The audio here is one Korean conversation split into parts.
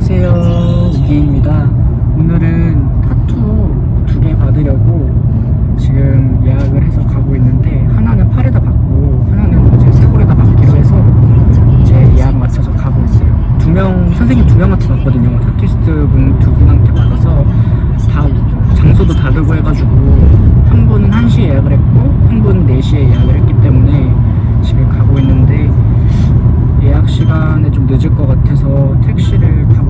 안녕하세요. 우기입니다. 오늘은 타투 두 개 받으려고 지금 예약을 해서 가고 있는데 하나는 팔에다 받고 하나는 이제 사골에다 받기로 해서 이제 예약 맞춰서 가고 있어요. 두 명 선생님 두 명한테 받거든요. 타투이스트 분 두 분한테 받아서 다 장소도 다르고 해가지고 한 분은 1시에 예약을 했고 한 분은 4시에 예약을 했기 때문에 지금 가고 있는데 예약 시간에 좀 늦을 것 같아서 택시를 타고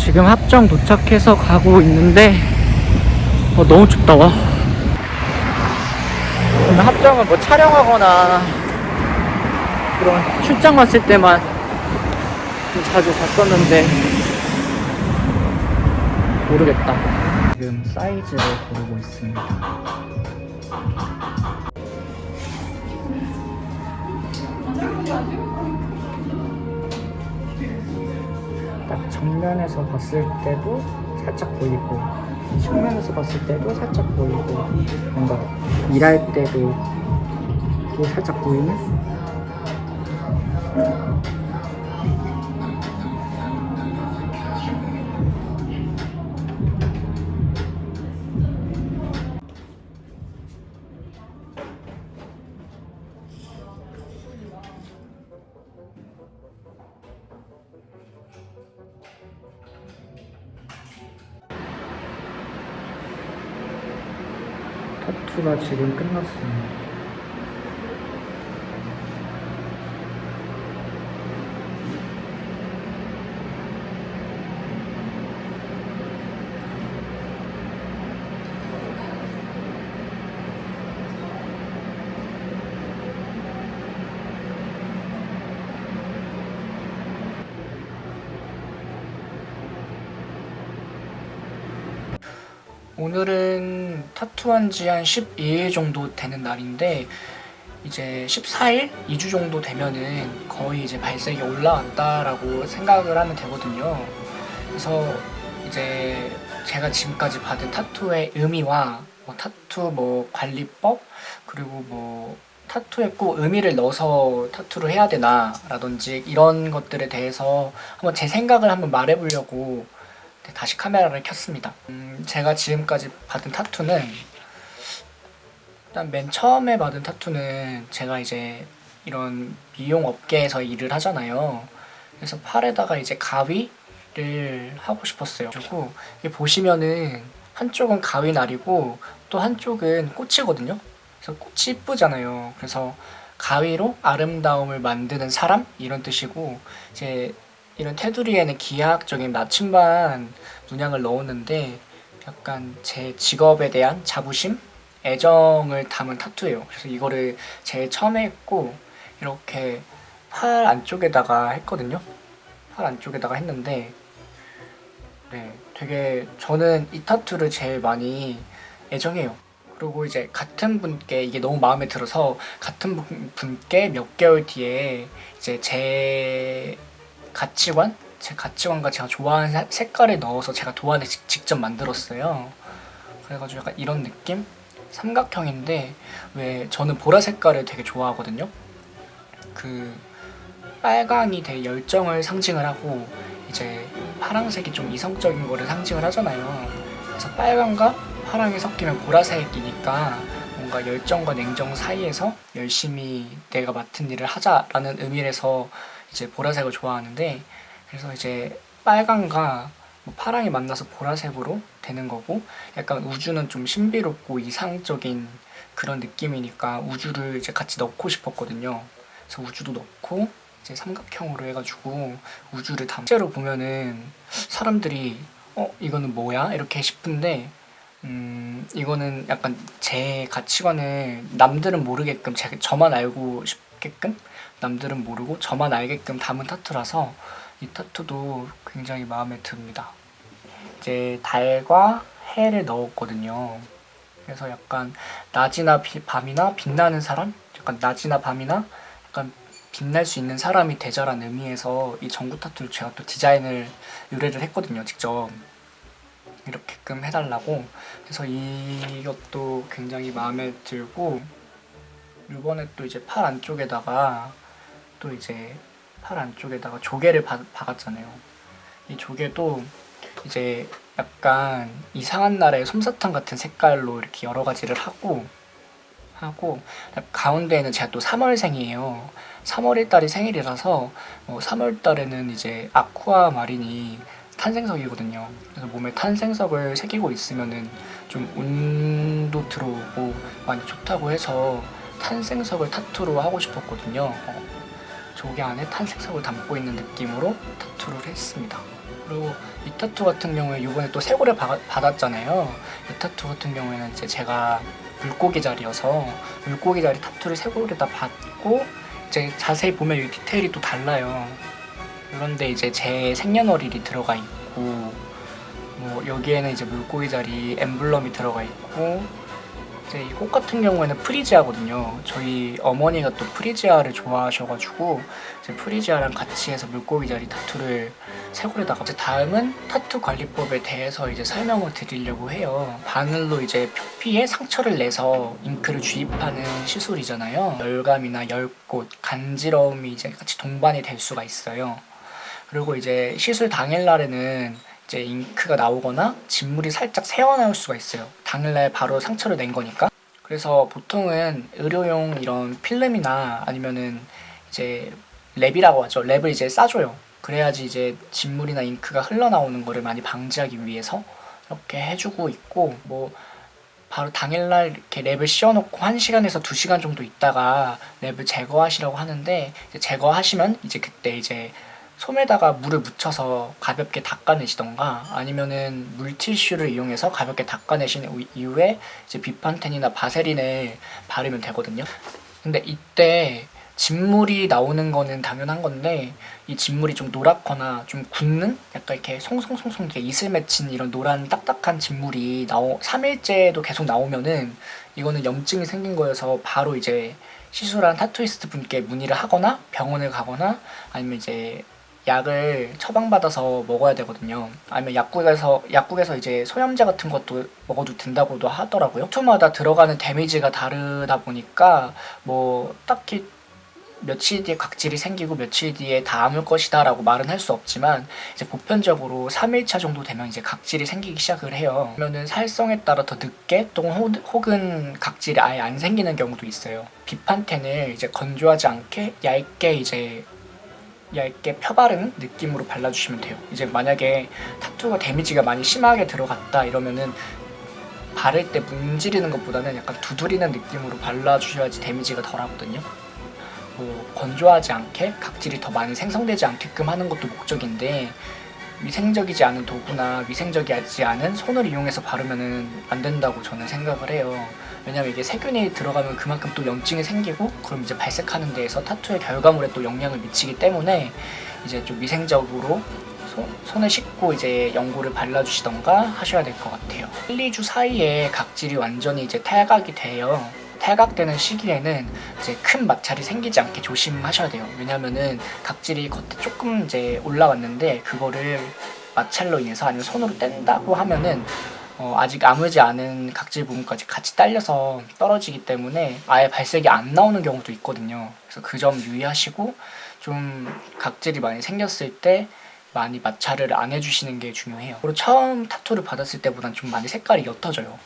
지금 합정 도착해서 가고 있는데 어, 너무 춥다 와. 합정은 뭐 촬영하거나 그런 출장 왔을 때만 좀 자주 갔었는데 모르겠다. 지금 사이즈를 고르고 있습니다. 딱 정면에서 봤을 때도 살짝 보이고 측면에서 봤을 때도 살짝 보이고 뭔가 일할 때도 또 살짝 보이는 타투가 지금 끝났습니다. 오늘은 타투한 지 한 12일 정도 되는 날인데 이제 14일? 2주 정도 되면은 거의 이제 발색이 올라왔다라고 생각을 하면 되거든요. 그래서 이제 제가 지금까지 받은 타투의 의미와 뭐 타투 뭐 관리법 그리고 뭐 타투에 꼭 의미를 넣어서 타투를 해야 되나라든지 이런 것들에 대해서 한번 제 생각을 한번 말해보려고 네, 다시 카메라를 켰습니다. 음, 제가 지금까지 받은 타투는 일단 맨 처음에 받은 타투는 제가 이제 이런 미용 업계에서 일을 하잖아요. 그래서 팔에다가 이제 가위를 하고 싶었어요. 그리고 보시면은 한쪽은 가위 날이고 또 한쪽은 꽃이거든요. 그래서 꽃이 이쁘잖아요. 그래서 가위로 아름다움을 만드는 사람 이런 뜻이고 이제 이런 테두리에는 기하학적인 나침반 문양을 넣었는데 약간 제 직업에 대한 자부심, 애정을 담은 타투예요. 그래서 이거를 제일 처음에 했고 이렇게 팔 안쪽에다가 했거든요. 팔 안쪽에다가 했는데 네, 되게 저는 이 타투를 제일 많이 애정해요. 그리고 이제 같은 분께 이게 너무 마음에 들어서 같은 분- 분께 몇 개월 뒤에 이제 제 가치관, 제 가치관과 제가 좋아하는 사- 색깔을 넣어서 제가 도안을 직- 직접 만들었어요. 그래가지고 약간 이런 느낌? 삼각형인데 왜 저는 보라 색깔을 되게 좋아하거든요. 그 빨강이 되게 열정을 상징을 하고 이제 파란색이 좀 이성적인 거를 상징을 하잖아요. 그래서 빨강과 파랑이 섞이면 보라색이니까 뭔가 열정과 냉정 사이에서 열심히 내가 맡은 일을 하자라는 의미에서 이제 보라색을 좋아하는데 그래서 이제 빨강과 뭐 파랑이 만나서 보라색으로 되는 거고 약간 우주는 좀 신비롭고 이상적인 그런 느낌이니까 우주를 이제 같이 넣고 싶었거든요. 그래서 우주도 넣고 이제 삼각형으로 해가지고 우주를 담. 실제로 보면은 사람들이 어 이거는 뭐야 이렇게 싶은데 음 이거는 약간 제 가치관을 남들은 모르게끔 제, 저만 알고 싶 게끔 남들은 모르고 저만 알게끔 담은 타투라서 이 타투도 굉장히 마음에 듭니다. 이제 달과 해를 넣었거든요. 그래서 약간 낮이나 비- 밤이나 빛나는 사람, 약간 낮이나 밤이나 약간 빛날 수 있는 사람이 되자라는 의미에서 이 전구 타투를 제가 또 디자인을 의뢰를 했거든요, 직접. 이렇게끔 해달라고. 그래서 이것도 굉장히 마음에 들고, 이번에 또 이제 팔 안쪽에다가 또 이제 팔 안쪽에다가 조개를 바, 박았잖아요. 이 조개도 이제 약간 이상한 나라의 솜사탕 같은 색깔로 이렇게 여러 가지를 하고 하고 가운데에는 제가 또 3월생이에요. 3월일 달이 생일이라서 어, 3월 달에는 이제 아쿠아 마린이 탄생석이거든요. 그래서 몸에 탄생석을 새기고 있으면은 좀 운도 들어오고 많이 좋다고 해서 탄생석을 타투로 하고 싶었거든요. 어, 조개 안에 탄생석을 담고 있는 느낌으로 타투를 했습니다. 그리고 이 타투 같은 경우에 이번에 또 받- 받았잖아요. 이 타투 같은 경우에는 이제 제가 물고기 자리여서 물고기 자리 타투를 세골에다 받고 이제 자세히 보면 이 디테일이 또 달라요. 그런데 이제 제 생년월일이 들어가 있고 뭐 여기에는 이제 물고기 자리 엠블럼이 들어가 있고 이제 이 꽃 같은 경우에는 프리지아거든요. 저희 어머니가 또 프리지아를 좋아하셔가지고 이제 프리지아랑 같이 해서 물고기 자리 타투를 세골에다가 이제 다음은 타투 관리법에 대해서 이제 설명을 드리려고 해요. 바늘로 이제 표피에 상처를 내서 잉크를 주입하는 시술이잖아요. 열감이나 열꽃, 간지러움이 이제 같이 동반이 될 수가 있어요. 그리고 이제 시술 당일 날에는 이제 잉크가 나오거나 진물이 살짝 새어나올 수가 있어요. 당일날 바로 상처를 낸 거니까. 그래서 보통은 의료용 이런 필름이나 아니면은 이제 랩이라고 하죠. 랩을 이제 싸줘요. 그래야지 이제 진물이나 잉크가 흘러나오는 거를 많이 방지하기 위해서 이렇게 해주고 있고 뭐 바로 당일날 이렇게 랩을 씌워놓고 1시간에서 2시간 정도 있다가 랩을 제거하시라고 하는데 이제 제거하시면 이제 그때 이제 솜에다가 물을 묻혀서 가볍게 닦아내시던가 아니면은 물티슈를 이용해서 가볍게 닦아내신 후- 이후에 이제 비판텐이나 바세린을 바르면 되거든요. 근데 이때 진물이 나오는 거는 당연한 건데 이 진물이 좀 노랗거나 좀 굳는 약간 이렇게 송송송송 이렇게 이슬 맺힌 이런 노란 딱딱한 진물이 나오 3일째도 계속 나오면은 이거는 염증이 생긴 거여서 바로 이제 시술한 타투이스트 분께 문의를 하거나 병원을 가거나 아니면 이제 약을 처방받아서 먹어야 되거든요. 아니면 약국에서 약국에서 이제 소염제 같은 것도 먹어도 된다고도 하더라고요. 투마다 들어가는 데미지가 다르다 보니까 뭐 딱히 며칠 뒤에 각질이 생기고 며칠 뒤에 다 아물 것이다라고 말은 할 수 없지만 이제 보편적으로 3일차 정도 되면 이제 각질이 생기기 시작을 해요. 그러면은 살성에 따라 더 늦게 혹- 혹은 각질이 아예 안 생기는 경우도 있어요. 비판텐을 이제 건조하지 않게 얇게 이제 얇게 펴바른 느낌으로 발라주시면 돼요. 이제 만약에 타투가 데미지가 많이 심하게 들어갔다 이러면은 바를 때 문지르는 것보다는 약간 두드리는 느낌으로 발라주셔야지 데미지가 덜하거든요. 뭐 건조하지 않게 각질이 더 많이 생성되지 않게끔 하는 것도 목적인데 위생적이지 않은 도구나 위생적이지 않은 손을 이용해서 바르면은 안 된다고 저는 생각을 해요. 왜냐면 이게 세균이 들어가면 그만큼 또 염증이 생기고 그럼 이제 발색하는 데에서 타투의 결과물에 또 영향을 미치기 때문에 이제 좀 위생적으로 손, 손을 씻고 이제 연고를 발라주시던가 하셔야 될 것 같아요. 1, 2주 사이에 각질이 완전히 이제 탈각이 돼요. 탈각되는 시기에는 이제 큰 마찰이 생기지 않게 조심하셔야 돼요. 왜냐면은 각질이 겉에 조금 이제 올라왔는데 그거를 마찰로 인해서 아니면 손으로 뗀다고 하면은 어, 아직 아물지 않은 각질 부분까지 같이 딸려서 떨어지기 때문에 아예 발색이 안 나오는 경우도 있거든요. 그래서 그 점 유의하시고 좀 각질이 많이 생겼을 때 많이 마찰을 안 해주시는 게 중요해요. 그리고 처음 타투를 받았을 때보단 좀 많이 색깔이 옅어져요.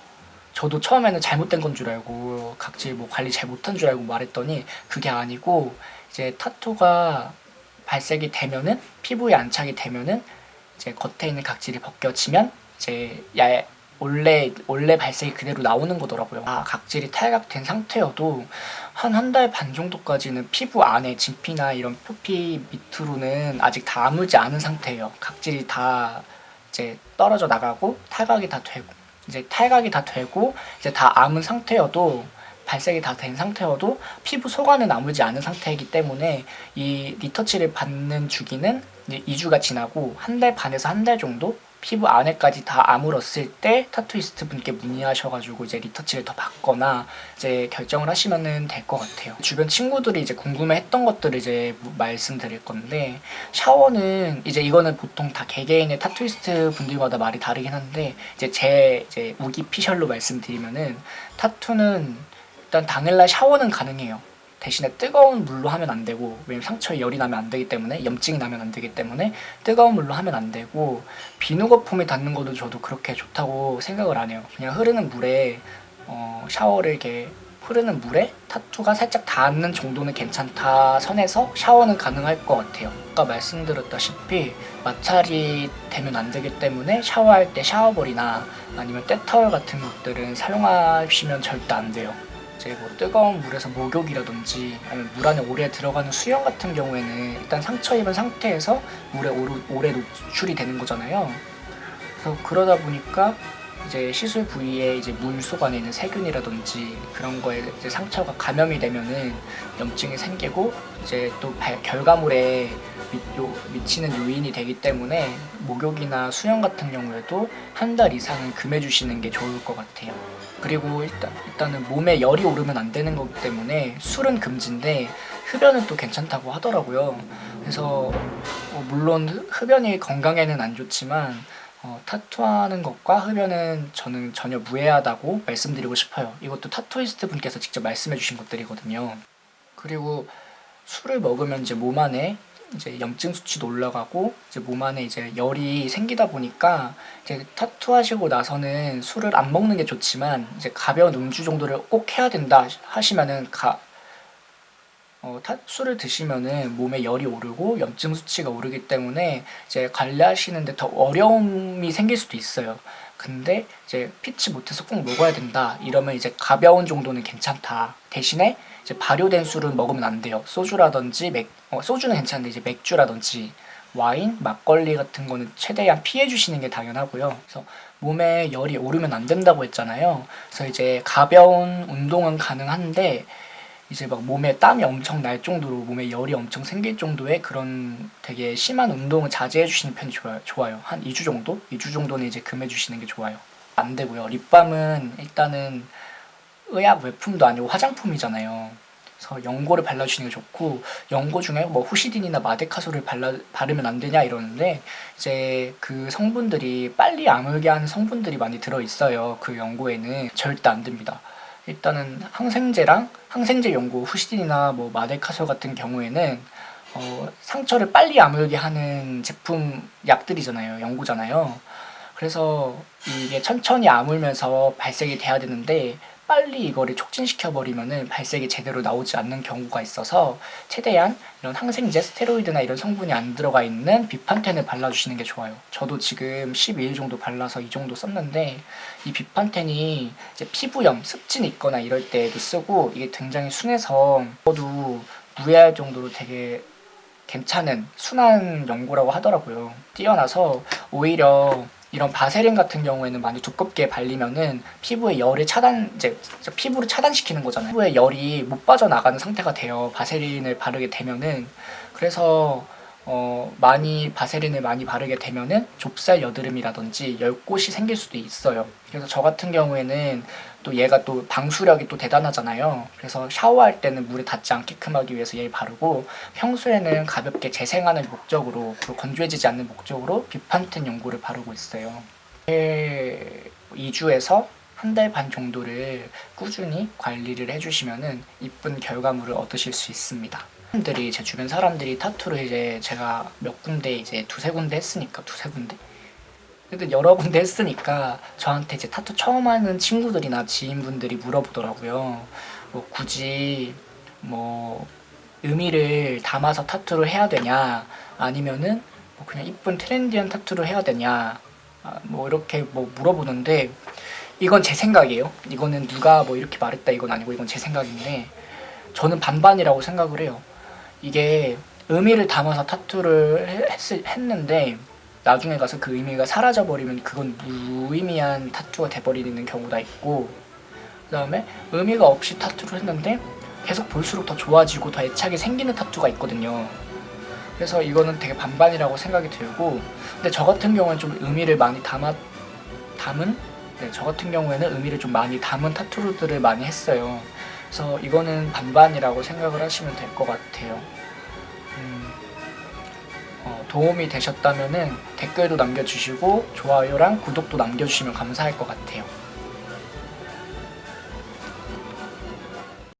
저도 처음에는 잘못된 건 줄 알고 각질 뭐 관리 잘 못한 줄 알고 말했더니 그게 아니고 이제 타투가 발색이 되면은 피부에 안착이 되면은 이제 겉에 있는 각질이 벗겨지면 이제 야 원래 원래 발색이 그대로 나오는 거더라고요. 아 각질이 탈각된 상태여도 한 한 달 반 정도까지는 피부 안에 진피나 이런 표피 밑으로는 아직 다 아물지 않은 상태예요. 각질이 다 이제 떨어져 나가고 탈각이 다 되고 이제 탈각이 다 되고 이제 다 아문 상태여도 발색이 다 된 상태여도 피부 속안은 아물지 않은 상태이기 때문에 이 리터치를 받는 주기는 이제 2주가 지나고 한 달 반에서 한 달 정도 피부 안에까지 다 아물었을 때 타투이스트 분께 문의하셔가지고 이제 리터치를 더 받거나 이제 결정을 하시면은 될 것 같아요. 주변 친구들이 이제 궁금해했던 것들을 이제 말씀드릴 건데 샤워는 이제 이거는 보통 다 개개인의 타투이스트 분들마다 말이 다르긴 한데 이제 제 이제 우기 피셜로 말씀드리면은 타투는 일단 당일날 샤워는 가능해요. 대신에 뜨거운 물로 하면 안 되고 왜냐면 상처에 열이 나면 안 되기 때문에 염증이 나면 안 되기 때문에 뜨거운 물로 하면 안 되고 비누 거품이 닿는 것도 저도 그렇게 좋다고 생각을 안 해요. 그냥 흐르는 물에 어, 샤워를 이렇게 흐르는 물에 타투가 살짝 닿는 정도는 괜찮다 선에서 샤워는 가능할 것 같아요. 아까 말씀드렸다시피 마찰이 되면 안 되기 때문에 샤워할 때 샤워볼이나 아니면 때타월 같은 것들은 사용하시면 절대 안 돼요. 이제 뭐 뜨거운 물에서 목욕이라든지 아니면 물 안에 오래 들어가는 수영 같은 경우에는 일단 상처 입은 상태에서 물에 오래 노출이 되는 거잖아요. 그래서 그러다 보니까 이제 시술 부위에 이제 물 속 안에 있는 세균이라든지 그런 거에 이제 상처가 감염이 되면은 염증이 생기고 이제 또 발- 결과물에 미, 요, 미치는 요인이 되기 때문에 목욕이나 수영 같은 경우에도 한 달 이상은 금해 주시는 게 좋을 것 같아요. 그리고 일단 일단은 몸에 열이 오르면 안 되는 거기 때문에 술은 금지인데 흡연은 또 괜찮다고 하더라고요. 그래서 어, 물론 흡- 흡연이 건강에는 안 좋지만 어, 타투하는 것과 흡연은 저는 전혀 무해하다고 말씀드리고 싶어요. 이것도 타투이스트 분께서 직접 말씀해 주신 것들이거든요. 그리고 술을 먹으면 이제 몸 안에 이제 염증 수치도 올라가고 이제 몸 안에 이제 열이 생기다 보니까 이제 타투하시고 나서는 술을 안 먹는 게 좋지만 이제 가벼운 음주 정도를 꼭 해야 된다 하시면은 가 어, 타, 술을 드시면은 몸에 열이 오르고 염증 수치가 오르기 때문에 이제 관리하시는데 더 어려움이 생길 수도 있어요. 근데 이제 피치 못해서 꼭 먹어야 된다 이러면 이제 가벼운 정도는 괜찮다. 대신에 이제 발효된 술은 먹으면 안 돼요. 소주라든지 맥, 어, 소주는 괜찮은데 이제 맥주라든지 와인, 막걸리 같은 거는 최대한 피해 주시는 게 당연하고요. 그래서 몸에 열이 오르면 안 된다고 했잖아요. 그래서 이제 가벼운 운동은 가능한데 이제 막 몸에 땀이 엄청 날 정도로 몸에 열이 엄청 생길 정도의 그런 되게 심한 운동을 자제해 주시는 편이 좋아요. 좋아요. 한 2주 정도? 2주 정도는 이제 금해 주시는 게 좋아요. 안 되고요. 립밤은 일단은 의약 외품도 아니고 화장품이잖아요. 그래서 연고를 발라주시는 게 좋고 연고 중에 뭐 후시딘이나 마데카솔을 발라 바르면 안 되냐 이러는데 이제 그 성분들이 빨리 아물게 하는 성분들이 많이 들어 있어요. 그 연고에는 절대 안 됩니다. 일단은 항생제랑 항생제 연고 후시딘이나 뭐 마데카솔 같은 경우에는 어, 상처를 빨리 아물게 하는 제품 약들이잖아요. 연고잖아요. 그래서 이게 천천히 아물면서 발색이 돼야 되는데 빨리 이거를 촉진시켜 버리면은 발색이 제대로 나오지 않는 경우가 있어서 최대한 이런 항생제, 스테로이드나 이런 성분이 안 들어가 있는 비판텐을 발라주시는 게 좋아요. 저도 지금 12일 정도 발라서 이 정도 썼는데 이 비판텐이 이제 피부염, 습진 있거나 이럴 때에도 쓰고 이게 굉장히 순해서 저도 무해할 정도로 되게 괜찮은 순한 연고라고 하더라고요. 뛰어나서 오히려 이런 바세린 같은 경우에는 많이 두껍게 발리면은 피부의 열을 차단 이제 피부를 차단시키는 거잖아요. 피부에 열이 못 빠져나가는 상태가 돼요. 바세린을 바르게 되면은 그래서 어 많이 바세린을 많이 바르게 되면은 좁쌀 여드름이라든지 열꽃이 생길 수도 있어요. 그래서 저 같은 경우에는 또 얘가 또 방수력이 또 대단하잖아요. 그래서 샤워할 때는 물에 닿지 않게끔 하기 위해서 얘를 바르고 평소에는 가볍게 재생하는 목적으로 그리고 건조해지지 않는 목적으로 비판텐 연고를 바르고 있어요. 2주에서 한 달 반 정도를 꾸준히 관리를 해주시면은 이쁜 결과물을 얻으실 수 있습니다. 사람들이 제 주변 사람들이 타투를 이제 제가 몇 군데 이제 두세 군데 했으니까 두세 군데 근데 여러 군데 했으니까 저한테 이제 타투 처음 하는 친구들이나 지인분들이 물어보더라고요. 뭐 굳이 뭐 의미를 담아서 타투를 해야 되냐 아니면은 뭐 그냥 이쁜 트렌디한 타투를 해야 되냐 아, 뭐 이렇게 뭐 물어보는데 이건 제 생각이에요. 이거는 누가 뭐 이렇게 말했다 이건 아니고 이건 제 생각인데 저는 반반이라고 생각을 해요. 이게 의미를 담아서 타투를 해- 했, 했는데 나중에 가서 그 의미가 사라져 버리면 그건 무의미한 타투가 돼버리는 경우가 있고 그 다음에 의미가 없이 타투를 했는데 계속 볼수록 더 좋아지고 더 애착이 생기는 타투가 있거든요. 그래서 이거는 되게 반반이라고 생각이 들고 근데 저 같은 경우는 좀 의미를 많이 담아 담은 네, 저 같은 경우에는 의미를 좀 많이 담은 타투들을 많이 했어요. 그래서 이거는 반반이라고 생각을 하시면 될 것 같아요. 음, 어, 도움이 되셨다면은 댓글도 남겨주시고 좋아요랑 구독도 남겨주시면 감사할 것 같아요.